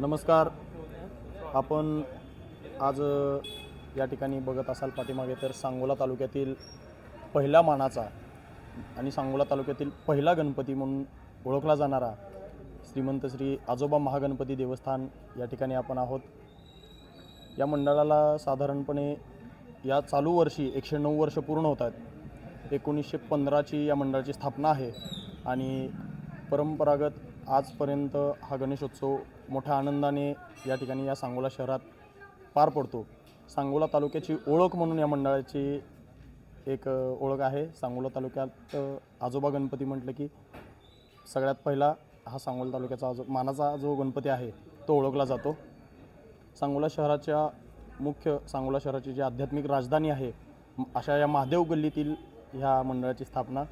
नमस्कार. आपण आज या ठिकाणी बघत असाल पाठीमागे तर सांगोला तालुक्यातील पहिल्या मानाचा आणि सांगोला तालुक्यातील पहिला गणपती म्हणून ओळखला जाणारा श्रीमंत श्री आजोबा महागणपती देवस्थान या ठिकाणी आपण आहोत. या मंडळाला साधारणपणे या चालू वर्षी एकशे नऊ वर्ष पूर्ण होत आहेत. एकोणीसशे पंधराची या मंडळाची स्थापना आहे आणि परंपरागत आजपर्यंत हा गणेशोत्सव मोठ्या आनंदाने या ठिकाणी या सांगोला शहरात पार पडतो. सांगोला तालुक्याची ओळख म्हणून या मंडळाची एक ओळख आहे. सांगोला तालुक्यात आजोबा गणपती म्हटलं की सगळ्यात पहिला हा सांगोला तालुक्याचा आजो मानाचा जो गणपती आहे तो ओळखला जातो. सांगोला शहराच्या मुख्य सांगोला शहराची जी आध्यात्मिक राजधानी आहे अशा या महादेव गल्लीतील ह्या मंडळाची स्थापना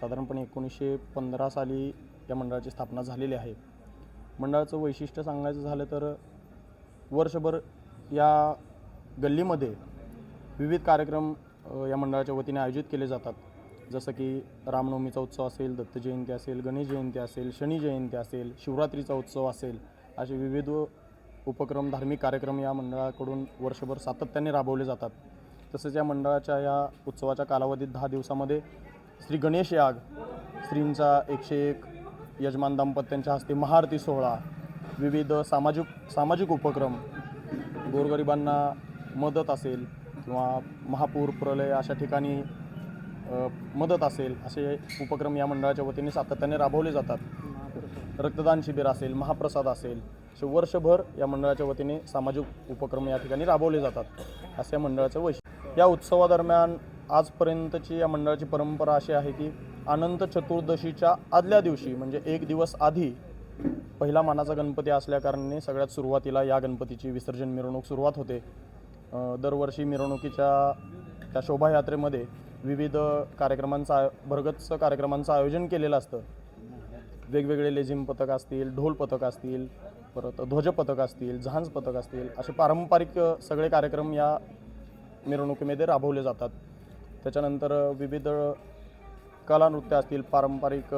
साधारणपणे एकोणीसशे पंधरा साली या मंडळाची स्थापना झालेली आहे. मंडळाचं वैशिष्ट्य सांगायचं झालं तर वर्षभर या गल्लीमध्ये विविध कार्यक्रम या मंडळाच्या वतीने आयोजित केले जातात. जसं की रामनवमीचा उत्सव असेल दत्त जयंती असेल गणेश जयंती असेल शनी जयंती असेल शिवरात्रीचा उत्सव असेल असे विविध उपक्रम धार्मिक कार्यक्रम या मंडळाकडून वर्षभर सातत्याने राबवले जातात. तसेच या मंडळाच्या या उत्सवाच्या कालावधीत दहा दिवसामध्ये श्री गणेश याग श्रींचा एकशे एक यजमान दाम्पत्यांच्या हस्ते महाआरती सोहळा विविध सामाजिक सामाजिक उपक्रम गोरगरिबांना मदत असेल किंवा महापूर प्रलय अशा ठिकाणी मदत असेल असे उपक्रम या मंडळाच्या वतीने सातत्याने राबवले जातात. रक्तदान शिबिर असेल महाप्रसाद असेल असे वर्षभर या मंडळाच्या वतीने सामाजिक उपक्रम या ठिकाणी राबवले जातात. असे या मंडळाचं वैशिष्ट्य. या उत्सवादरम्यान आजपर्यंतची या मंडळाची परंपरा अशी आहे की अनंत चतुर्दशीच्या आदल्या दिवशी म्हणजे एक दिवस आधी पहिला मानाचा गणपती असल्याकारणाने सगळ्यात सुरुवातीला या गणपतीची विसर्जन मिरवणूक सुरुवात होते. दरवर्षी मिरवणुकीच्या त्या शोभायात्रेमध्ये विविध कार्यक्रमांचं आय भरगच्च कार्यक्रमांचं आयोजन केलेलं असतं. वेगवेगळे लेझिम पथक असतील ढोल पथक असतील परत ध्वज पथक असतील झांज पथक असतील असे पारंपरिक सगळे कार्यक्रम या मिरवणुकीमध्ये राबवले जातात. त्याच्यानंतर विविध कलानृत्य असतील पारंपरिक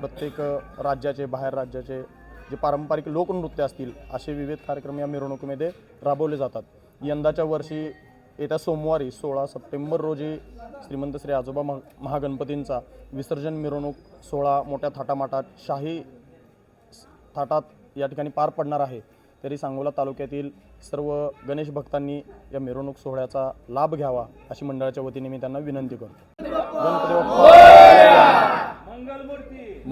प्रत्येक राज्याचे बाहेर राज्याचे जे पारंपरिक लोकनृत्य असतील असे विविध कार्यक्रम या मिरवणुकीमध्ये राबवले जातात. यंदाच्या वर्षी येत्या सोमवारी सोळा सप्टेंबर रोजी श्रीमंत श्री आजोबा महा महागणपतींचा विसर्जन मिरवणूक सोळा मोठ्या थाटामाटात शाही थाटात या ठिकाणी पार पडणार आहे. तरी सांगोला तालुक्यातील सर्व गणेश भक्तांनी या मिरवणूक सोहळ्याचा लाभ घ्यावा अशी मंडळाच्या वतीने मी त्यांना विनंती करतो. गणपती बाप्पा. मंगलमूर्ती!